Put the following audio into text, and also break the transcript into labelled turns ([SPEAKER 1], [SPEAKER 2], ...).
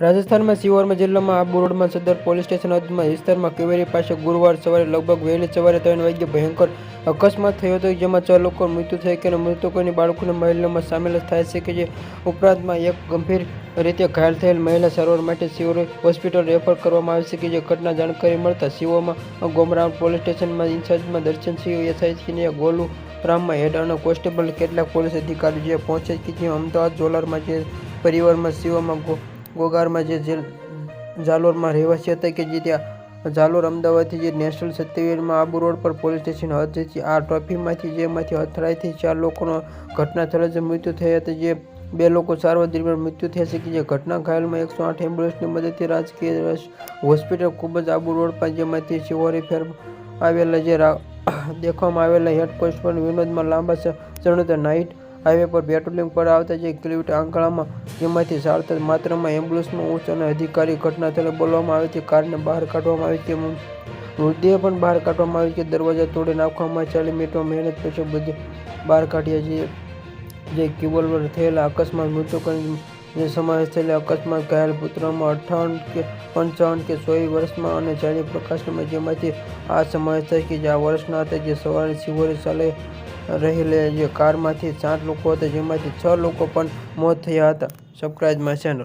[SPEAKER 1] રાજસ્થાનમાં સિવોરમાં જિલ્લામાં આબુ રોડમાં સદર પોલીસ સ્ટેશન હદમાં વિસ્તારમાં કેવેરી પાસે ગુરુવાર સવારે, લગભગ વહેલી સવારે ત્રણ વાગ્યે ભયંકર અકસ્માત થયો હતો, જેમાં છ લોકો મૃત્યુ થઈ કે મૃતકોની બાળકોની મહિલામાં સામેલ થાય છે કે જે ઉપરાંતમાં એક ગંભીર રીતે ઘાયલ થયેલ મહિલા સારવાર માટે સિવોર હોસ્પિટલ રેફર કરવામાં આવી છે કે જે ઘટના જાણકારી મળતા સિવોમાં ગોમરામ પોલીસ સ્ટેશનમાં ઇન્ચાર્જમાં દર્શનસિંહ એસઆઈસીને ગોલુ રામમાં હેડ અને કોન્સ્ટેબલ કેટલાક પોલીસ અધિકારીઓ જે પહોંચે કે જે અમદાવાદ, જોલારમાં જે પરિવારમાં ગો ગોગારમાં જે જેલ જાલોરમાં રહેવાસી હતા કે જે ત્યાં જાલોર અમદાવાદથી જે નેશનલ સત્યવીરમાં આબુ રોડ પર પોલીસ સ્ટેશન હતી આ ટ્રોફીમાંથી જેમાંથી અથડાઈથી ચાર લોકોનો ઘટના સ્થળે જ મૃત્યુ થઈ હતી. જે બે લોકો સારવાર દરમિયાન મૃત્યુ થયા છે કે જે ઘટના ઘાયલમાં એકસો આઠ એમ્બ્યુલન્સની મદદથી રાજકીય હોસ્પિટલ ખૂબ જ આબુ રોડ પર જેમાંથી શિવોરી ફેર આવેલા જે દેખવામાં આવેલા હેડ કોન્સ્ટેબલ વિનોદમાં લાંબા ચરણોતર નાઇટ હાઈવે પર પેટ્રોલિંગ પર આવતા જે કિલોમીટર આંકડામાં જેમાંથી સારતર માત્રામાં એમ્બ્યુલન્સનો ઉચ્ચ અને અધિકારી ઘટના સ્થળે બોલવામાં આવી છે કારને બહાર કાઢવામાં આવી છે મૃતદેહ પણ બહાર કાઢવામાં આવી છે. દરવાજા તોડી નાખવામાં ચાલી મિનિટમાં મહેનત પછી બધી બહાર કાઢ્યા છીએ જે કેબલ પર થયેલા અકસ્માત મૃતકોની જે સમાવેશ થયેલા અકસ્માત ઘાયલ પુત્રમાં અઠાવન કે પંચાવન કે સો વર્ષમાં અને ચાલીસ પ્રકાશમાં જેમાંથી આ સમાવેશ થાય કે જે આ વર્ષના હતા. જે સવારે સિવરે ચાલે રહેલે જે કારમાંથી સાત લોકો હતા, જેમાંથી છ લોકો પણ મોત થયા હતા. Subscribe my channel.